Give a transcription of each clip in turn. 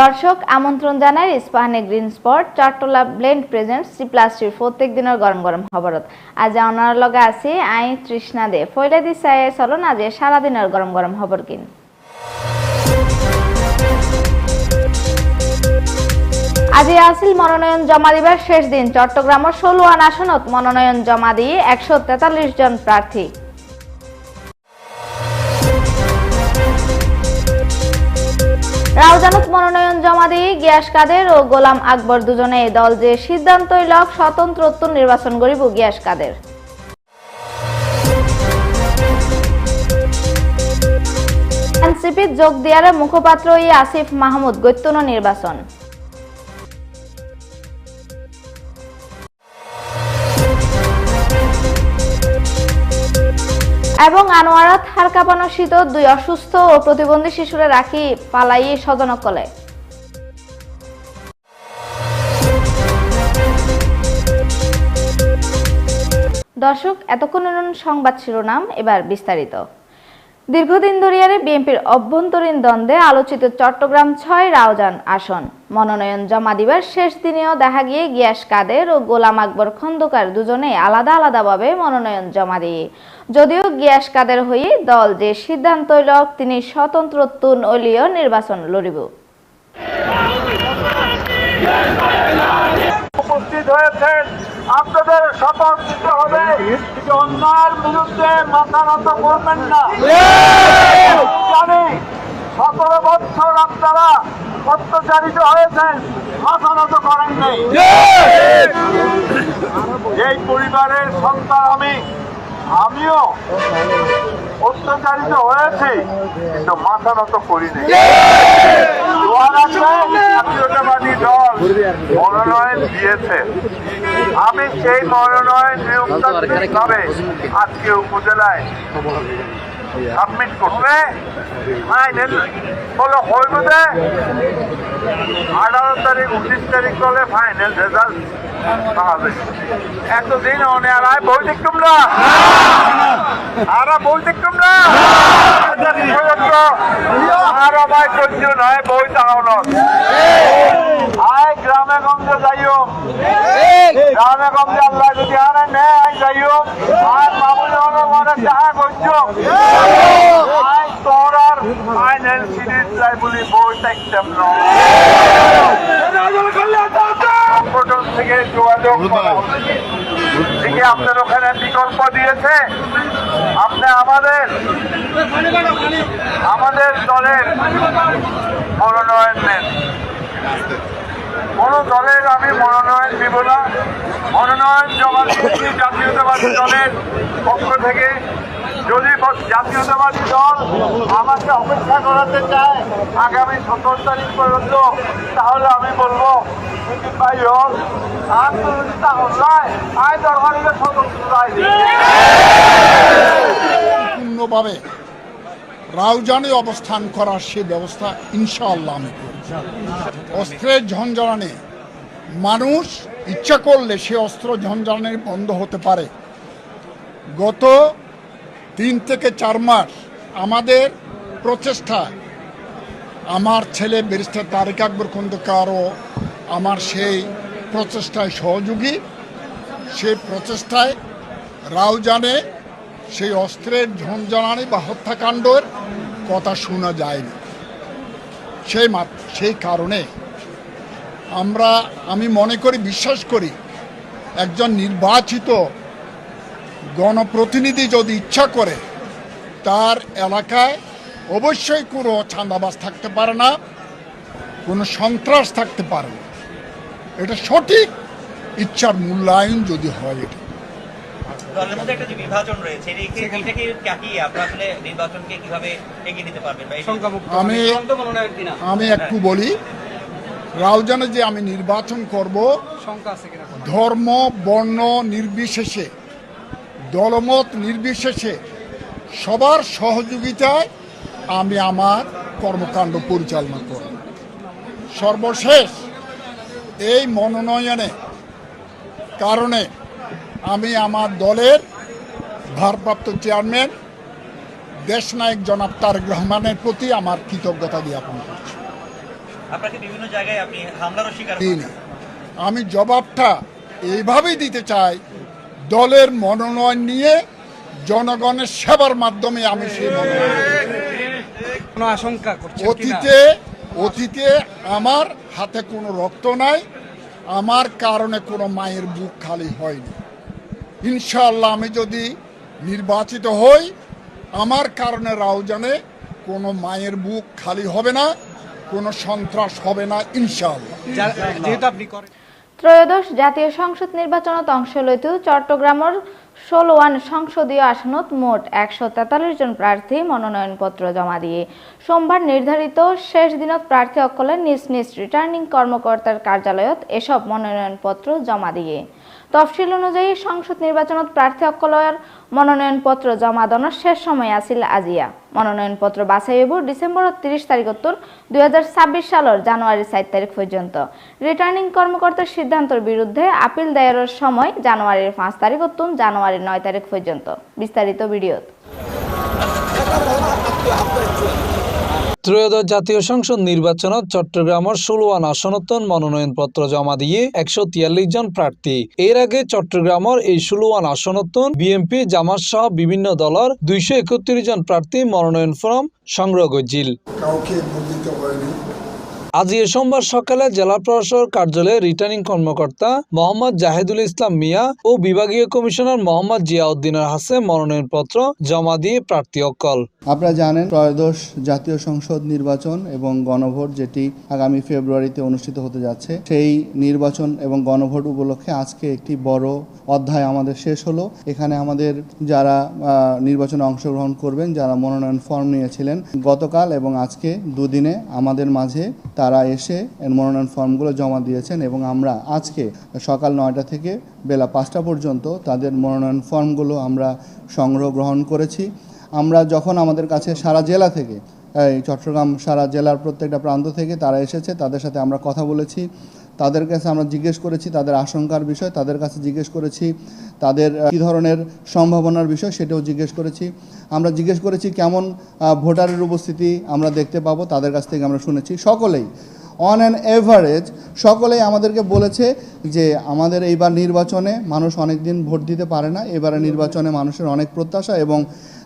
দর্শক, আমন্ত্রণ জানাই ইস্পাহানি গ্রিন স্পট চারটোলা ব্লেন্ড প্রেজেন্ট, সি প্লাস্টির প্রত্যেক দিনের গরম গরম খবরত। আজ অনার লগে আছি আই তৃষ্ণা দে। ফইলে দিছে চলুন আজ সারাদিনের গরম গরম খবর কিন। আজি আছিল মনোনয়ন জমা দিবার শেষ দিন। চট্টগ্রামের ষোলোয়ান আসনত মনোনয়ন জমা দিয়ে একশো তেতাল্লিশ জন প্রার্থী। রাউজানত মনোনয়ন জমা দিয়ে গিয়াস কাদের ও গোলাম আকবর দুজনে দল যে সিদ্ধান্তই লক স্বতন্ত্রত্ব নির্বাচন করিব গিয়াস কাদের। এনসিপি যোগ দিয়ারে মুখপাত্র ই আসিফ মাহমুদ গৈত্যন নির্বাচন। এবং আনোয়ারাত হার কাঁপানো শীত দুই অসুস্থ ও প্রতিবন্ধী শিশুরা রাখি পালাই স্বজনকলে। দর্শক, এতক্ষণ সংবাদ শিরোনাম, এবার বিস্তারিত। দীর্ঘদিন ধরিয়ারে বিএনপির অভ্যন্তরীণ দ্বন্দ্বে আলোচিত চট্টগ্রাম ছয় রাউজান আসন। মনোনয়ন জমা দিবার শেষ দিনেও দেখা গিয়ে গিয়াস কাদের ও গোলাম আকবর খন্দকার দুজনে আলাদা আলাদাভাবে মনোনয়ন জমা দিয়ে যদিও গিয়াস কাদের হয়ে দল যে সিদ্ধান্ত লক, তিনি স্বতন্ত্র তুন অলীয় নির্বাচন লড়িব। উপস্থিত হয়েছেন, আপনাদের শপথ দিতে হবে। যে বিরুদ্ধে মাথা নত করবেন না। জানি, সতেরো বছর আপনারা অত্যাচারিত হয়েছেন, মাথা নত করেন এই পরিবারের সন্তান আমি আমিও অত্যাচারিত হয়েছি, কিন্তু মাথা নত করিনি। মনোনয়ন দিয়েছে। আমি সেই মনোনয়ন নিয়ন্ত্রণ আজকে উপজেলায় সাবমিট করতে ফাইনাল বলো হইব যে আঠারো তারিখ উনিশ তারিখ বলে ফাইনাল রেজাল্ট পাবে। এতদিন অনেক আর বই দেখতুম না আর বই দেখতুম না আর আমায় সহ্য নয় বই তাহলে আয় গ্রামে গঞ্জে যাইও। গ্রামে গঞ্জে আল্লাহ যদি আনে নেয় যাইও। আর মামুলি হলো মনে যাহা করছ আয় তোর আর ফাইনাল বই দেখতাম না সংগঠন থেকে যোগাযোগ করা। আপনার ওখানে বিকল্প দিয়েছে। আপনি আমাদের আমাদের দলের মনোনয়ন নেন। কোন দলের আমি মনোনয়ন দিব না। মনোনয়ন জমা দিয়েছি জাতীয়তাবাদী দলের পক্ষ থেকে। যদি জাতীয়তাবাদী দল আমাকে অপেক্ষা করাতে চায়, আগামী সতেরো তারিখ পর্যন্ত, তাহলে আমি বলব ভাই হোক, আর যদি তা হয় আয় রাউজানে অবস্থান করার সে ব্যবস্থা ইনশাআল্লাহ আমি অস্ত্রের ঝঞ্ঝানে মানুষ ইচ্ছা করলে সে অস্ত্র ঝঞ্ঝানের বন্ধ হতে পারে। গত তিন থেকে চার মাস আমাদের প্রচেষ্টায় আমার ছেলে ব্যারিস্টার তারেক আকবর খন্দকারও আমার সেই প্রচেষ্টায় সহযোগী। সেই প্রচেষ্টায় রাউজানে সেই অস্ত্রের ঝঞ্ঝানি বা হত্যাকাণ্ডের কথা শোনা যায়নি। সেই সেই কারণে আমরা, আমি মনে করি, বিশ্বাস করি, একজন নির্বাচিত গণপ্রতিনিধি যদি ইচ্ছা করে তার এলাকায় অবশ্যই কোনো চাঁদাবাজ থাকতে পারে না কোনো সন্ত্রাস থাকতে পারে না। এটা সঠিক ইচ্ছার মূল্যায়ন যদি হয় এটা। দলের মধ্যে একটা যে বিভাজন রয়েছে এটাকে কাটিয়ে আপনারা আসলে নির্বাচনকে কীভাবে এগিয়ে নিতে পারবেন বা এই যে- আমি আমি একটু বলি রাউজানে যে আমি নির্বাচন করব ধর্ম বর্ণ নির্বিশেষে দলমত নির্বিশেষে সবার সহযোগিতায় আমি আমার কর্মকাণ্ড পরিচালনা করব। সর্বশেষ এই মনোনয়নে কারণে আমি আমার দলের ভারপ্রাপ্ত চেয়ারম্যান দেশনায়ক জনাব তারেক রহমানের প্রতি আমার কৃতজ্ঞতা জ্ঞাপন করছি। আমি জবাবটা এইভাবেই দিতে চাই দলের মনোনয়ন নিয়ে জনগণের সেবার মাধ্যমে আমি সেই আশঙ্কা অতীতে অতীতে আমার হাতে কোনো রক্ত নাই আমার কারণে কোনো মায়ের বুক খালি হয়নি। ইনশাআল্লাহ আমি যদি নির্বাচিত হই আমার কারণে রাউজানে কোনো মায়ের বুক খালি হবে না কোনো সন্ত্রাস হবে না ইনশাআল্লাহ। ত্ৰয়োদশ জাতীয় সংসদ নিৰ্বাচনত অংশ লৈতো চট্টগ্ৰামৰ ষোলোৱান সংসদীয় আসনত মোট একশো তেতাল্লিশ জন প্রার্থী মনোনয়নপত্র জমা দিয়ে। সোমবার নির্ধারিত শেষ দিনত প্রার্থী অকলে নিজ নিজ রিটার্নিং কর্মকর্তার কার্যালয়ত এসব মনোনয়নপত্র জমা দিয়ে। তফচিল অনুযায়ী সংসদ নিৰ্বাচনত প্ৰাৰ্থীসকলৰ মনোনয়ন পত্ৰ জমা দানৰ শেষ সময় আছিল আজিয়া। মনোনয়ন পত্ৰ বাছাই হ'ব ডিচেম্বৰৰ ত্ৰিছ তাৰিখত দুহেজাৰ ছাব্বিছ সালৰ জানুৱাৰী চাৰি তাৰিখ পৰ্যন্ত ৰিটাৰ্ণিং কৰ্মকৰ্তাৰ সিদ্ধান্তৰ বিৰুদ্ধে আপিল দায়েৰৰ সময় জানুৱাৰীৰ পাঁচ তাৰিখত জানুৱাৰীৰ নয় তাৰিখ পৰ্যন্ত বিস্তাৰিত ভিডিঅ'ত ত্রয়োদশ জাতীয় সংসদ নির্বাচনত চট্টগ্রামের ষোলোয়ান আসনতন মনোনয়ন মনোনয়নপত্র জমা দিয়ে একশো তিয়াল্লিশ জন প্রার্থী। এর আগে চট্টগ্রামের এই ষোলোয়ান আসনতন বিএনপি, জামাত সহ বিভিন্ন দলের দুইশো একত্রিশ জন প্রার্থী মনোনয়ন ফর্ম সংগ্রহ করছিল। কাউকে আজ এ সোমবার সকালে জেলা প্রশাসক কার্যালয়ে রিটার্নিং কর্মকর্তা মোহাম্মদ জাহেদুল ইসলাম মিয়া ও বিভাগীয় কমিশনার মোহাম্মদ জিয়াউদ্দিনের হাসে মনোনয়নপত্র জমা দিয়ে প্রার্থী অকল। আপনারা জানেন, ত্রয়োদশ জাতীয় সংসদ নির্বাচন এবং গণভোট যেটি আগামী ফেব্রুয়ারিতে অনুষ্ঠিত হতে যাচ্ছে, সেই নির্বাচন এবং গণভোট উপলক্ষে আজকে একটি বড় অধ্যায় আমাদের শেষ হলো। এখানে আমাদের যারা নির্বাচনে অংশগ্রহণ করবেন, যারা মনোনয়ন ফর্ম নিয়েছিলেন, গতকাল এবং আজকে দুদিনে আমাদের মাঝে তারা এসে মনোনয়ন ফর্মগুলো জমা দিয়েছেন এবং আমরা আজকে সকাল নয়টা থেকে বেলা পাঁচটা পর্যন্ত তাদের মনোনয়ন ফর্মগুলো আমরা সংগ্রহ গ্রহণ করেছি। আমরা যখন আমাদের কাছে সারা জেলা থেকে, এই চট্টগ্রাম সারা জেলার প্রত্যেকটা প্রান্ত থেকে তারা এসেছে, তাদের সাথে আমরা কথা বলেছি। তাদের কাছে আমরা জিজ্ঞেস করেছি, তাদের আশঙ্কার বিষয়, তাদের কাছে জিজ্ঞেস করেছি, তাদের কী ধরনের সম্ভাবনার বিষয় সেটাও জিজ্ঞেস করেছি। আমরা জিজ্ঞেস করেছি কেমন ভোটারের উপস্থিতি আমরা দেখতে পাবো, তাদের কাছ থেকে আমরা শুনেছি। সকলেই অন অ্যান এভারেজ সকলেই আমাদেরকে বলেছে যে আমাদের এইবার নির্বাচনে মানুষ অনেক দিন ভোট দিতে পারে না, এবারে নির্বাচনে মানুষের অনেক প্রত্যাশা এবং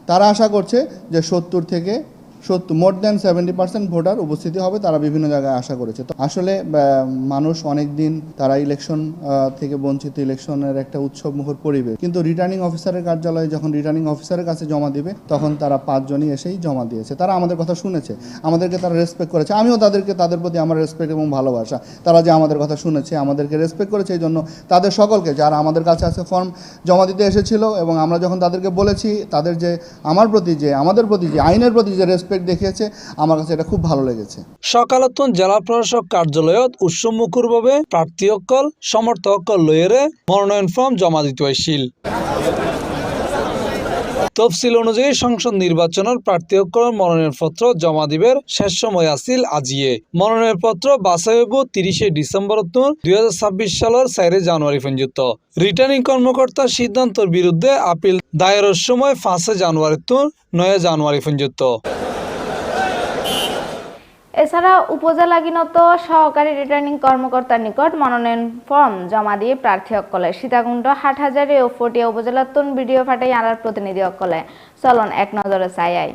তারা আশা করছে যে সত্তর থেকে সত্তর more than seventy percent voter উপস্থিতি হবে, তারা বিভিন্ন জায়গায় আশা করেছে। তো আসলে মানুষ অনেক দিন তারা ইলেকশন থেকে বঞ্চিত ইলেকশনের একটা উৎসব মুখর পরিবেশ। কিন্তু রিটার্নিং অফিসারের কার্যালয়ে যখন রিটার্নিং অফিসারের কাছে জমা দিবে, তখন তারা পাঁচজনই এসেই জমা দিয়েছে। তারা আমাদের কথা শুনেছে, আমাদেরকে তারা রেসপেক্ট করেছে। আমিও তাদেরকে, তাদের প্রতি আমার রেসপেক্ট এবং ভালোবাসা। তারা যে আমাদের কথা শুনেছে, আমাদেরকে রেসপেক্ট করেছে, এই জন্য তাদের সকলকে, যারা আমাদের কাছে আছে ফর্ম জমা দিতে এসেছিল এবং আমরা যখন তাদেরকে বলেছি, তাদের যে, আমার প্রতি যে, আমাদের প্রতি যে, আইনের প্রতি যে রেসপেক্ট দেখিয়েছে, আমার কাছে এটা খুব ভালো লেগেছে। সকালতন জেলা প্রশাসক কার্যালয়ত উৎসবমুখরভাবে প্রার্থী অকল সমর্থক অকল লয়েরে মনোনয়ন ফর্ম জমা দিতে হয়েছিল তফসিল অনুযায়ী সংসদ নির্বাচনের প্রার্থীসকলের মনোনয়নপত্র জমা দিবের শেষ সময় আছিল আজিয়ে। মনোনয়নপত্র বাছাই হব তিরিশে ডিসেম্বর দুই হাজার ছাব্বিশ সালের চারে জানুয়ারি পর্যন্ত। রিটার্নিং কর্মকর্তার সিদ্ধান্তের বিরুদ্ধে আপিল দায়েরের সময় পাঁচে জানুয়ারি নয় জানুয়ারি পর্যন্ত। এছাড়া উপজেলাগিনত সহকারী রিটার্নিং কর্মকর্তার নিকট মনোনয়ন ফর্ম জমা দিয়ে প্রার্থী অকলে। সীতাকুণ্ড, হাটহাজারি ও ফটিয়া উপজেলাতন ভিডিও ফাটাই আনার প্রতিনিধি অকলে। চলন এক নজরে আই।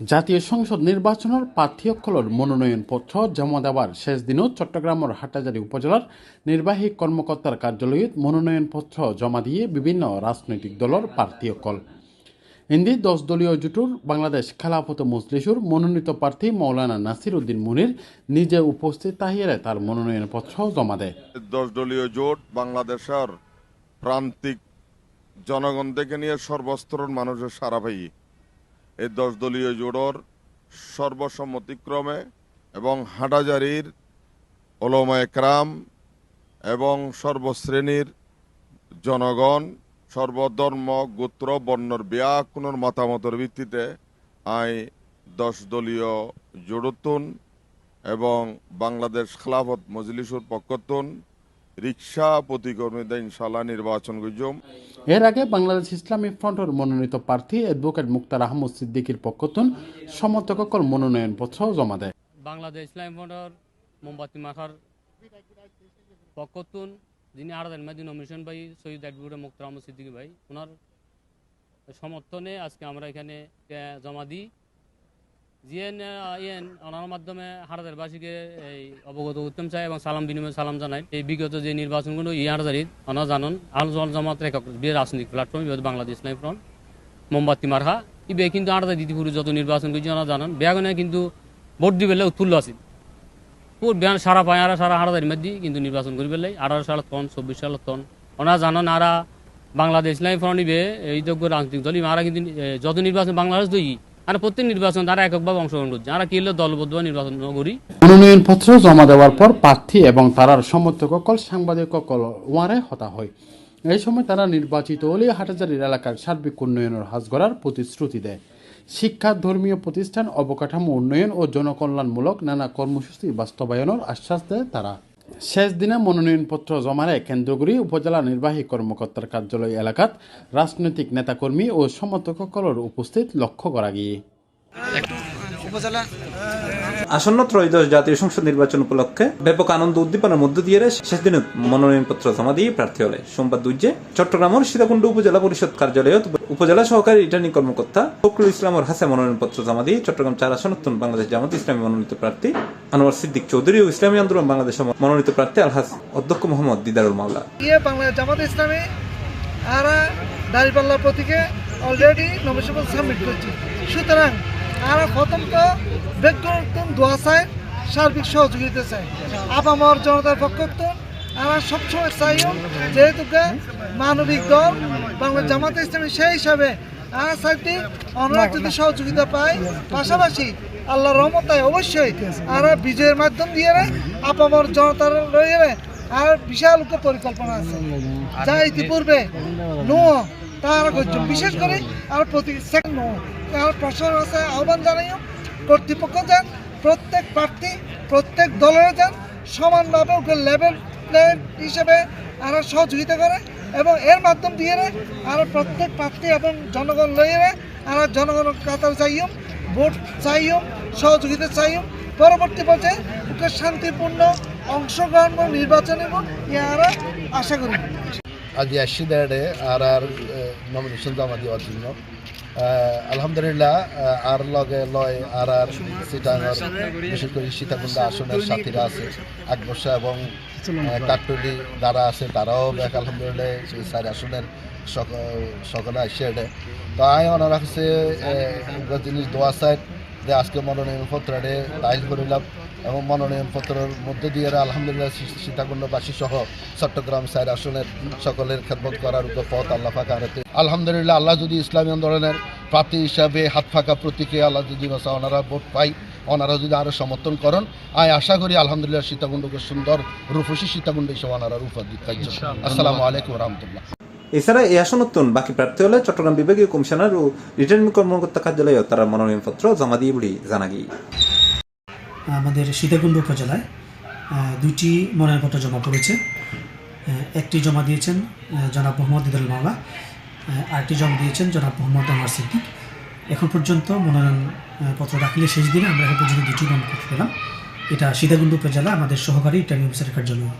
জাতীয় সংসদ নির্বাচনের প্রার্থীসকলের মনোনয়নপত্র জমা দেওয়ার শেষ দিনত চট্টগ্রামের হাটাজারি উপজেলার নির্বাহী কর্মকর্তার কার্যালয়ত মনোনয়নপত্র জমা দিয়ে বিভিন্ন রাজনৈতিক দলের প্রার্থীসকল হিন্দি দশ দলীয় জোটৰ বাংলাদেশ খেলাফত মজলিসুর মনোনীত প্রার্থী মৌলানা নাসির উদ্দিন মুনির নিজে উপস্থিত তাহিয়ারে তার মনোনয়নপত্র জমা দেয়। দশ দলীয় জোট বাংলাদেশের প্রান্তিক জনগণ থেকে নিয়ে সর্বস্তরের মানুষের সারা পাই এই দশ দলীয় জোটর সর্বসম্মতিক্রমে এবং হাটাজারির ওলমা একরাম এবং সর্বশ্রেণীর জনগণ সর্বধর্ম গোত্র বর্ণর ব্যাকুণর মতামতের ভিত্তিতে আই দশ দলীয় জোড়তুন এবং বাংলাদেশ খেলাফত মজলিসুর পক্ষতুন রিক্সা প্রতিকর্মীদের ইনশাল্লাহ নির্বাচন গুজম এর আগে বাংলাদেশ ইসলামী ফ্রন্টের মনোনীত প্রার্থী অ্যাডভোকেট মুক্তার আহমদ সিদ্দিকির পক্ষতুন সমর্থকসকল মনোনয়নপত্র জমা দেয়। বাংলাদেশ ইসলাম ফ্রন্টর মোমবাতি মাখার পক্ষতুন যিনি আরাদান মাদি নমিনেশন ভাই সৈয়দ মুক্তার আহমদ সিদ্দিকী ভাই ওনার সমর্থনে আজকে আমরা এখানে জমা দিই। জিএন ইয়েন ওনার মাধ্যমে হারাদারবাসীকে এই অবগত উত্তম চাই এবং সালাম বিনিময়, সালাম জানাই। এই বিগত যে নির্বাচনগুলো, ই হারাদারিত ওনারা জানান, আল জল জামাতের একক বিয়ে রাজনৈতিক প্ল্যাটফর্ম বাংলাদেশ ইসলামী ফ্রন্ট, মোমবাতি মারহা। ইবে কিন্তু আরাদা দিদিপুরে যত নির্বাচন করছি ওনারা জানান। বেয়াগনে কিন্তু ভোট দিবেলে উৎফুল্ল আছিল বিয়ান সারা পায়, আর সারা হারাদারি মধ্যে কিন্তু নির্বাচন করি পেলাই আঠারো সালত তন চব্বিশ সালত তন ওনারা জানান আরা বাংলাদেশ ইসলামী ফ্রন্ট ইবে এই যোগ্য রাজনৈতিক দল ইবে আরা কিন্তু যত নির্বাচন বাংলাদেশ দই, আর প্রত্যেক নির্বাচন তারা এককভাবে অংশগ্রহণ করছে। আর কি হলো দলবদ্ধভাবে নির্বাচন করি? মনোনয়নপত্র জমা দেওয়ার পর প্রার্থী এবং তারার সমর্থকসকল সাংবাদিকসকল ওয়ারে হতা হয়। এই সময় তারা নির্বাচিত হলে হাটাজারির এলাকার সার্বিক উন্নয়নের হাজ গড়ার প্রতিশ্রুতি দেয়। শিক্ষা, ধর্মীয় প্রতিষ্ঠান, অবকাঠামো উন্নয়ন ও জনকল্যাণমূলক নানা কর্মসূচি বাস্তবায়নের আশ্বাস দেয় তারা। শেষ দিনে মনোনয়নপত্র জমা রায় কেন্দ্রগুড়ি উপজেলা নির্বাহী কর্মকর্তার কার্যালয় এলাকাত রাজনৈতিক নেতাকর্মী ও সমর্থকসকলের উপস্থিত লক্ষ্য করা গিয়ে। উপজেলা আসন্ন ত্রয়োদশ জাতীয় সংসদ নির্বাচন উপলক্ষে ব্যাপক আনন্দ উদ্দীপনার মধ্য দিয়ে শেষ দিনে মনোনয়নপত্র জমা দিয়ে প্রার্থী হলে। সোমবার দুইজে চট্টগ্রামের সীতাকুণ্ড উপজেলা পরিষদ কার্যালয়ত উপজেলা সহকারী রিটার্নিং কর্মকর্তা ফখরুল ইসলামের হাসে মনোনয়নপত্র জমা দিয়ে চট্টগ্রাম চার আসন নতুন বাংলাদেশ জামাত ইসলামী মনোনীত প্রার্থী আনোয়ার সিদ্দিক চৌধুরী ও ইসলামী আন্দোলন বাংলাদেশ মনোনীত প্রার্থী আলহাজ অধ্যক্ষ মোহাম্মদ দিদারুল মাওলা। জামাত ইসলামী আর দাঁড়িপাল্লা প্রতীকে অলরেডি নমিনেশন সাবমিট করছি। সুতরাং আর প্রথম তো ব্যক্তিগত দোয়া চাই সার্বিক সহযোগিতা চাই আপামর জনতার পক্ষত্ব আর সবসময় চাই যেহেতু মানবিক দল, বাংলাদেশ জামাত ইসলামী, সেই হিসাবে আর চাইতে অনেক যদি সহযোগিতা পাই পাশাপাশি আল্লাহর রহমতায় অবশ্যই আর বিজয়ের মাধ্যম দিয়ে আপামর জনতার রয়ে আর বিশাল পরিকল্পনা আছে। যা ইতিপূর্বে নো তার করছে বিশেষ করে আর প্রতি সেকেন্ড তার প্রশাসন আছে, আহ্বান জানাইও কর্তৃপক্ষ যান প্রত্যেক প্রার্থী, প্রত্যেক দলের যান সমানভাবে ওকে লেভেল প্লেয়ার হিসেবে আর সহযোগিতা করে এবং এর মাধ্যম দিয়ে আর প্রত্যেক প্রার্থী এবং জনগণ লইয়ে আর জনগণ কাতার চাইও ভোট চাইও সহযোগিতা চাইও পরবর্তী পর্যায়ে ওকে শান্তিপূর্ণ অংশগ্রহণ নির্বাচনে আশা করি। আজ আসছি দেড়ে আর আর নমিনেশন জমা দেওয়ার জন্য। আলহামদুলিল্লাহ আর লগে লয় আর আর সীতাঙ্গর বিশেষ করে সীতাকুণ্ড আসনের সাথীরা আছে আকবর্ষা এবং কাকটলি যারা আছে তারাও দেখ আলহামদুলিল্লাহ সেই চারি আসনের সক- সকলে আসছে এটা তো আয় ওনারা হচ্ছে আহ, জিনিস দোয়া সাইড যে আজকে মনোনয়নপত্রে দাখিল করিলাম। এবং মনোনয়নপত্রের মধ্যে দিয়ে আলহামদুলিল্লাহ সীতাকুণ্ডবাসী সহ চট্টগ্রাম সাইড আসনের সকলের খেদমত করার উপর পথ আল্লাহ ফাঁকা হাতে আলহামদুলিল্লাহ আল্লাহ যদি ইসলামী আন্দোলনের প্রার্থী হিসাবে হাত ফাঁকা প্রতীকে আল্লাহ যদি বাসা ওনারা ভোট পাই ওনারা যদি আরও সমর্থন করেন আমি আশা করি আলহামদুলিল্লাহ সীতাকুণ্ডকে সুন্দর রূপসী সীতাকুণ্ড হিসেবে ওনারা রূপ দিতে আসসালামু আলাইকুম রহমতুল্লাহ। এছাড়া এই আসন নতুন বাকি প্রার্থী হলে চট্টগ্রাম বিভাগীয় কমিশনার ও রিটার্নিং কর্মকর্তা কার্যালয়ে তারা মনোনয়নপত্র জমা দিয়ে বলে জানা গিয়ে। আমাদের সীতাকুণ্ড উপজেলায় দুইটি মনোনয়নপত্র জমা পড়েছে। একটি জমা দিয়েছেন জনাব মোহাম্মদ দিদুল মাওলা আরেকটি জমা দিয়েছেন জনাব মোহাম্মদ আমার সিদ্দিক। এখন পর্যন্ত মনোনয়ন আহ, পত্র দাখিলের শেষ দিনে আমরা এখন পর্যন্ত দুটি মনোনয়নপত্র পেলাম। এটা সীতাকুণ্ড উপজেলা আমাদের সহকারী রিটার্নিং অফিসারের কার্যালয়।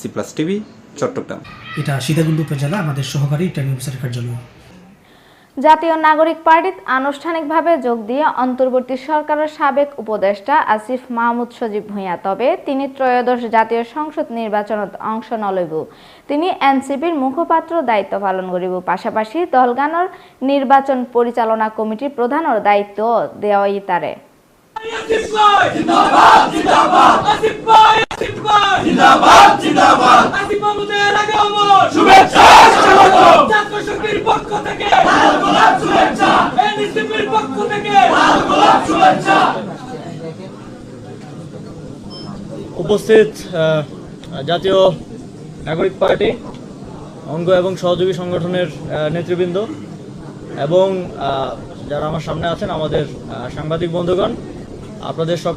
সি প্লাস টিভি চট্টগ্রাম এটা সীতাকুণ্ড উপজেলা আমাদের সহকারী রিটার্নিং অফিসারের কার্যালয়। জাতীয় নাগরিক পার্টিত আনুষ্ঠানিকভাবে যোগ দিয়ে অন্তর্বর্তী সরকারের সাবেক উপদেষ্টা আসিফ মাহমুদ সজীব ভূঁইয়া তবে তিনি ত্রয়োদশ জাতীয় সংসদ নির্বাচনত অংশ নলইব। তিনি এনসিপির মুখপাত্র দায়িত্ব পালন করিব। পাশাপাশি দলগানোর নির্বাচন পরিচালনা কমিটির প্রধানের দায়িত্ব দেওয়াই তারে। উপস্থিত জাতীয় নাগরিক পার্টি, অঙ্গ এবং সহযোগী সংগঠনের নেতৃবৃন্দ এবং যারা আমার সামনে আছেন, আমাদের সাংবাদিক বন্ধুগণ, আপনাদের সব